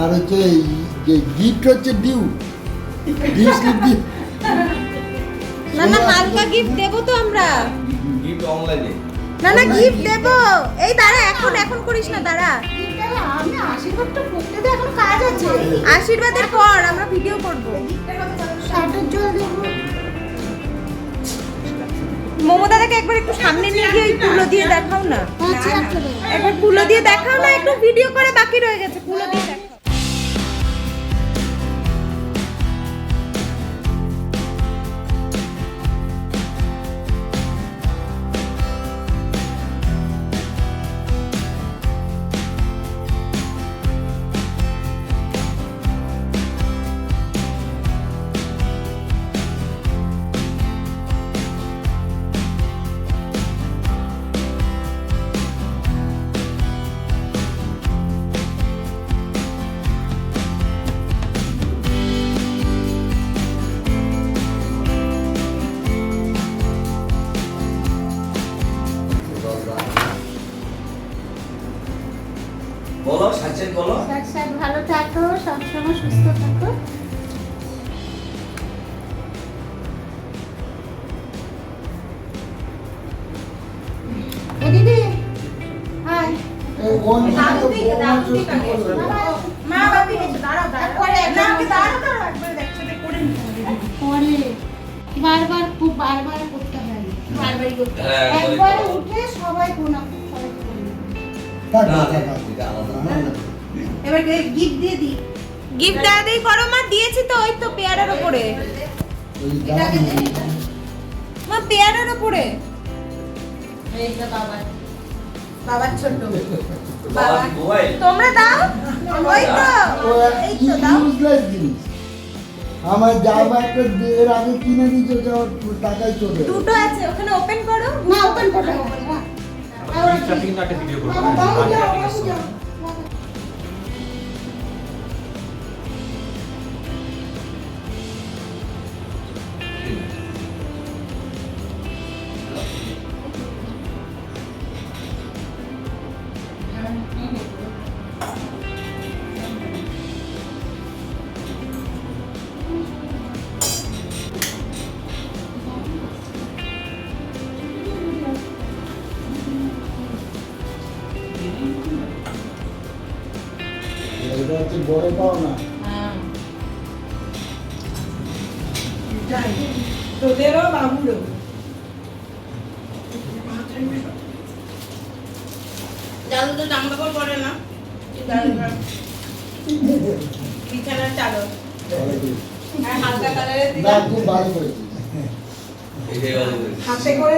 আর হচ্ছে এই যে গিফট হচ্ছে ডিউ ডিউ স্লিপ ডিউ না না হালকা গিফট দেবো তো আমরা। গিফট অনলাইনে না না গিফট দেবো। এই দাঁড়া এখন এখন করিস না দাঁড়া। গিফটটা আমি আশীর্বাদটা করতে দে এখন কাজ আছে। আশীর্বাদের পর আমরা ভিডিও করব। শাকের মোমো দাদাকে একবার একটু সামনে নিয়ে গিয়ে কুলো দিয়ে দেখাও না। হ্যাঁ একবার কুলো দিয়ে দেখাও না একটু ভিডিও করে বাকি রয়ে গেছে কুলো দিয়ে দেখাও। মা বাপি দাঁড়াও দাঁড়াও করে বারবার খুব বারবার করতে হয়। বারবারই করতে একবার উঠে সবাই কোনা। এবার গিফট দিয়ে দিই। গিফট করো মা দিয়েছি তো ওই তো পেয়ারার উপরে মা পেয়ারার উপরে বাবার ছোট বাবা তোমরা দাও? ওই তো ও এই তো দাও। আমার জামা একটা এর আগে কিনে দিয়েছে ওটা টাকায় চলে দুটো আছে ওখানে ওপেন করো। না ওপেন করো। না স্টার্টিং একটা ভিডিও করব তোদেরও বাবুরও। তো জামা কাপড় পরে না? বিছানার চাদর। হালকা কালারের। হাতে করে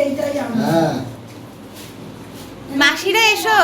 এইটাই আমার। হ্যাঁ। মাসিরা এসো।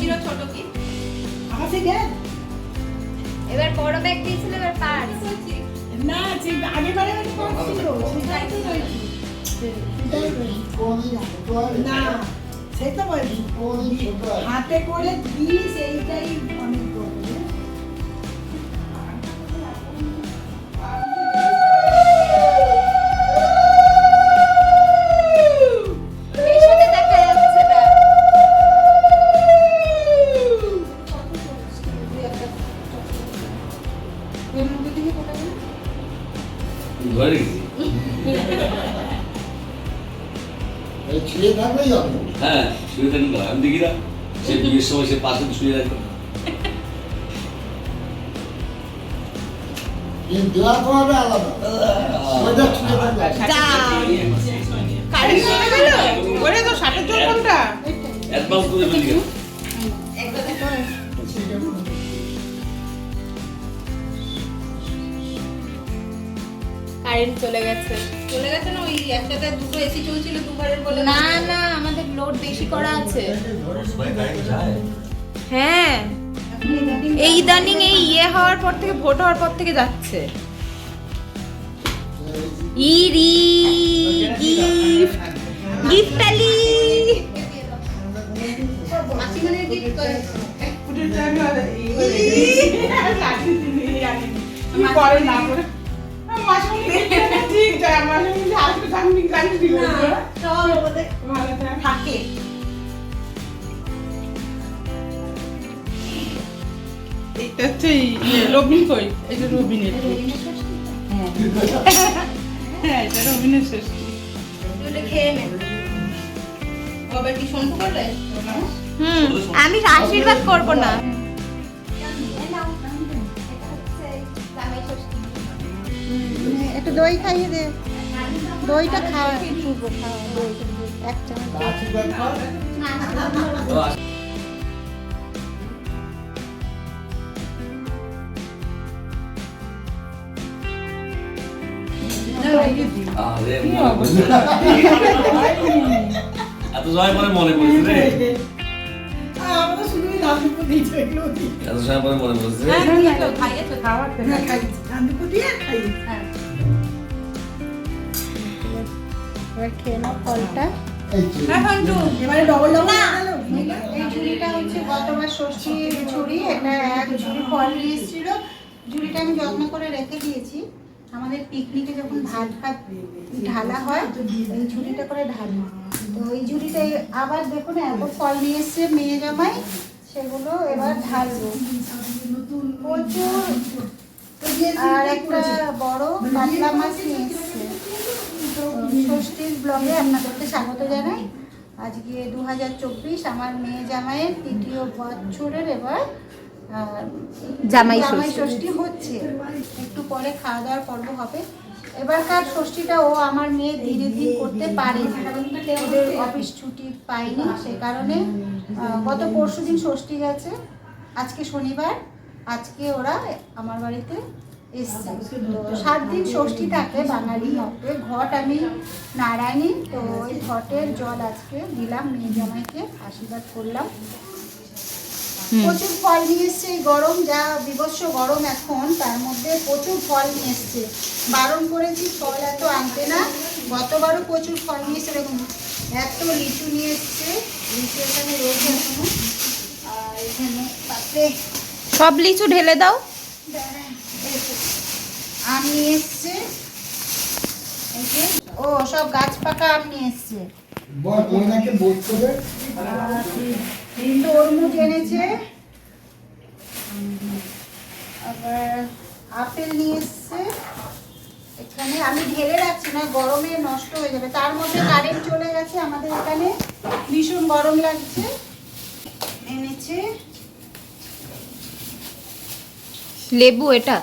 কিসে ছোট কি? আমার থেকে? এবার বড় ব্যাগ দিয়েছিল এবার পার্স না যে আগে বারে আমি করছিল সেটাই তো আর না সেটা বলছি হাতে করে দিস এইটাই করে ফেলি কেন? কারেন্ট চলে গেছে। চলে গেছে না ওই একসাথে দুটো এসি চলছিল দুবারের বলে না না আমাদের লোড বেশি করা আছে। হ্যাঁ। এই ইদানিং এই ইয়ে হওয়ার পর থেকে ভোট হওয়ার পর থেকে যাচ্ছে। ইরি গিফট গিফট আলি এটা হচ্ছে রবিন কই এটা রবিনের হ্যাঁ এটা রবিনের ষষ্ঠী আমি আশীর্বাদ করব না একটু দই খাইয়ে দে দইটা খাওয়া খাওয়া দই এক চামচ আরে মনে। এত সময় পরে মনে পড়েছে রে। আমরা শুধু দাদুকে দিয়েছে এগুলো দিই এত সময় পরে মনে পড়েছে রে। খাইয়েছো খাওয়াতে না খাই দাদুকে দিয়ে খাই এবার খেয়ে নাও ফলটা। এই যে, হ্যাঁ সঞ্জু এবারে ডবল ডবল এই ঝুড়িটা হচ্ছে গতবার ষষ্ঠীর ঝুড়ি এটা এক ঝুড়ি ফল নিয়ে এসেছিল। ঝুড়িটা আমি যত্ন করে রেখে দিয়েছি। আমাদের পিকনিকে যখন ভাত ভাত ঢালা হয়, এই ঝুড়িটা করে ঢালি। তো এই ঝুড়িটা আবার দেখুন এত ফল নিয়ে এসছে, মেয়ে জামাই, সেগুলো এবার ঢালবো। প্রচুর। আর একটা বড় কাতলা মাছ নিয়ে এসছে। তো ষষ্ঠীর ব্লগে আপনাদেরকে স্বাগত জানাই। আজকে দু হাজার চব্বিশ, আমার মেয়ে জামাইয়ের তৃতীয় বছরের এবার জামাই ষষ্ঠী। হচ্ছে। একটু পরে খাওয়া দাওয়ার পর্ব হবে। এবারকার ষষ্ঠীটা ও আমার মেয়ে ধীরে ধীরে করতে পারে। ওদের অফিস ছুটি পাইনি সে কারণে গত পরশু দিন ষষ্ঠী গেছে। আজকে শনিবার। আজকে ওরা আমার বাড়িতে এসছে। তো সাত দিন ষষ্ঠী থাকে বাঙালি মতে ঘট আমি নারায়ণী তো ওই ঘটের জল আজকে দিলাম মেয়ে জামাইকে আশীর্বাদ করলাম। প্রচুর ফল নিয়ে এসছে এই গরম যা বিভৎস গরম এখন তার মধ্যে প্রচুর ফল নিয়ে এসছে। বারণ করেছি ফল এত আনতে না গতবারও প্রচুর ফল নিয়ে এসছে। দেখুন এত লিচু নিয়ে এসছে লিচু এখানে রয়েছে এখনও। আর এখানে সব লিচু ঢেলে দাও। আম নিয়ে এসছে। ও সব গাছ পাকা আম নিয়ে এসছে। বল ময়নাকে বোধ করে। তরমুজ এনেছে। আবার আপেল নিয়ে এসছে। এখানে আমি ঢেলে রাখছি না গরমে নষ্ট হয়ে যাবে। তার মধ্যে কারেন্ট চলে গেছে আমাদের এখানে। ভীষণ গরম লাগছে। এনেছে। লেবু এটা?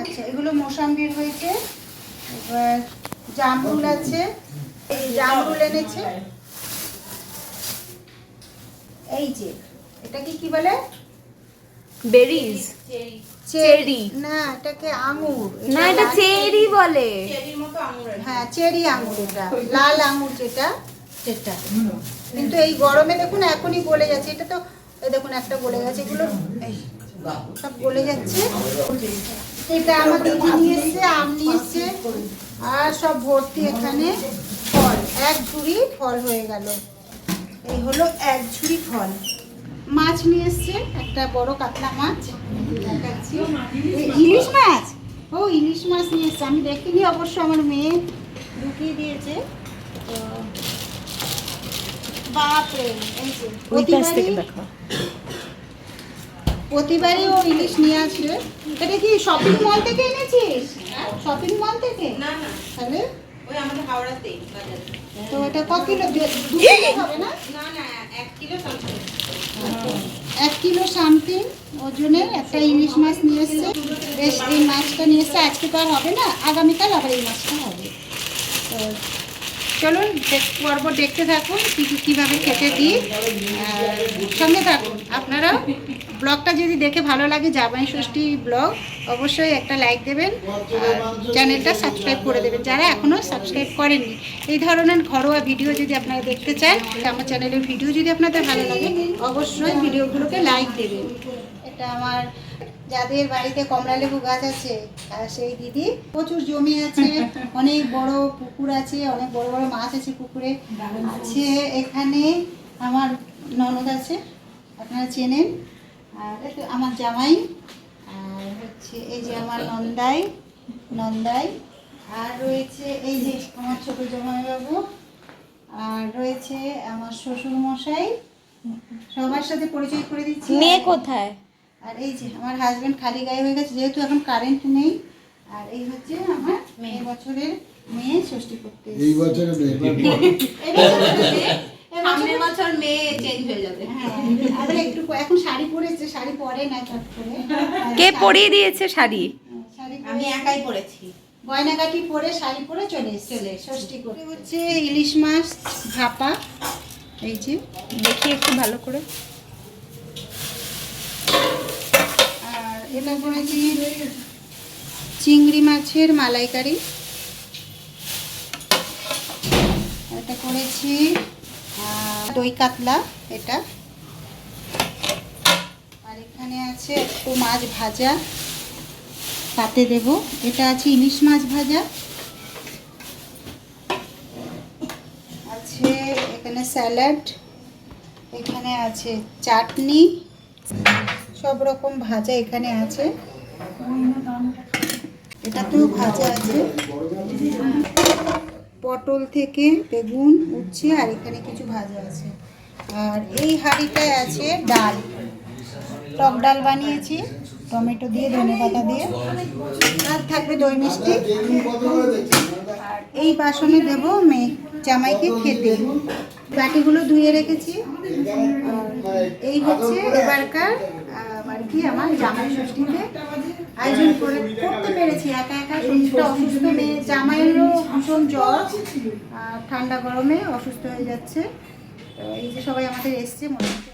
আচ্ছা এগুলো মোসাম্বির হয়েছে। এবার জামরুল আছে। জামরুল এনেছে। এই যে এটা কি কি বলে? বেরিজ। চেরি। না এটাকে আঙুর। না এটা চেরি বলে। হ্যাঁ চেরি আঙুর এটা। লাল আঙুর যেটা সেটা। কিন্তু এই গরমে দেখুন এখনই গলে যাচ্ছে এটা তো দেখুন একটা গলে গেছে। এগুলো সব গলে যাচ্ছে। এটা আমার দিদি নিয়ে এসছে আম নিয়ে এসছে। আর সব ভর্তি এখানে ফল। এক ঝুড়ি ফল হয়ে গেল। এই হলো এক ঝুড়ি ফল। মাছ নিয়ে এসছে একটা বড় কাতলা মাছ। দেখাচ্ছি। ইলিশ মাছ? ও ইলিশ মাছ নিয়ে এসছে। আমি দেখিনি অবশ্য আমার মেয়ে ঢুকিয়ে দিয়েছে। তো বাপরে এই যে প্রতিবারই ও ইলিশ নিয়ে আসবে এটা কি শপিং মল থেকে এনেছিস? শপিং মল থেকে? তাহলে ওই আমাদের হাওড়াতেই বাজারে। তো এটা ক কিলো? দু কিলো হবে না? না না এক কিলো সামথিং এক কিলো সামথিং ওজনের একটা ইলিশ মাছ নিয়ে এসছে। বেশ এই মাছটা নিয়ে এসছে। আজকে তো আর হবে না আগামীকাল আবার এই মাছটা হবে। তো চলুন পর্ব দেখতে থাকুন কী কী- কীভাবে খেতে দিই। সঙ্গে থাকুন আপনারা ব্লগটা যদি দেখে ভালো লাগে জামাই ষষ্ঠী ব্লগ অবশ্যই একটা লাইক দেবেন আর চ্যানেলটা সাবস্ক্রাইব করে দেবেন। যারা এখনও সাবস্ক্রাইব করেননি এই ধরনের ঘরোয়া ভিডিও যদি আপনারা দেখতে চান আমার চ্যানেলের ভিডিও যদি আপনাদের ভালো লাগে অবশ্যই ভিডিওগুলোকে লাইক দেবেন। এটা আমার যাদের বাড়িতে কমলা লেবু গাছ আছে আর সেই দিদি। প্রচুর জমি আছে অনেক বড় পুকুর আছে অনেক বড় বড় মাছ আছে পুকুরে। আছে এখানে আমার ননদ আছে আপনারা চেনেন। আর তো আমার জামাই আর হচ্ছে এই যে আমার নন্দাই নন্দাই আর রয়েছে এই যে আমার ছোট জামাইবাবু আর রয়েছে আমার শ্বশুর মশাই সবার সাথে পরিচয় করে দিচ্ছি। মেয়ে কোথায়? আর এই যে আমার হাজবেন্ড খালি গায়ে হয়ে গেছে যেহেতু এখন কারেন্ট নেই আর এই হচ্ছে আমার মেয়ে। বছরের মেয়ে ষষ্ঠী করতে এই বছরের মেয়ে, সামনের বছর মেয়ে চেঞ্জ হয়ে যাবে। হ্যাঁ একটু এখন শাড়ি পরেছে শাড়ি পরে না চট করে। কে পরিয়ে দিয়েছে শাড়ি? আমি একাই পরেছি। গয়নাগাটি পরে শাড়ি পরে চলে এসেছে। চলে ষষ্ঠী করে হচ্ছে ইলিশ মাছ ভাপা এই যে দেখি একটু ভালো করে। আর এটা করেছি চিংড়ি মাছের মালাইকারি। এটা করেছি দই কাতলা, এটা। আর এখানে আছে একটু মাছ ভাজা। তাতে দেব। এটা আছে ইলিশ মাছ ভাজা। আছে এখানে স্যালাড। এখানে আছে চাটনি। সব রকম ভাজা এখানে আছে। এটাতেও ভাজা আছে। পটল থেকে বেগুন, উচ্ছে আর এখানে কিছু ভাজা আছে। আর এই হাঁড়িটায় আছে ডাল। টক ডাল বানিয়েছি, টমেটো দিয়ে, ধনে পাতা দিয়ে। আর থাকবে দই মিষ্টি। এই বাসনে দেবো মেয়ে জামাইকে খেতে। বাটিগুলো ধুয়ে রেখেছি। এই হচ্ছে এবারকার আর কি আমার জামাই ষষ্ঠীতে আয়োজন করে, করতে পেরেছি, একা একা শরীরটা অসুস্থ মেয়ে, জামাইয়েরও ভীষণ জ্বর ঠান্ডা গরমে অসুস্থ হয়ে যাচ্ছে। এই যে সবাই আমাদের এসছে, মনে হচ্ছে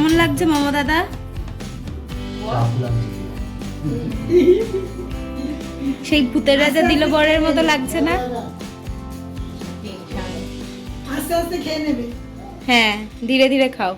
কেমন লাগছে মামা দাদা? সেই ভূতের রাজা দিল বরের মতো লাগছে না? আস্তে আস্তে খেয়ে নেবে। হ্যাঁ ধীরে ধীরে খাও।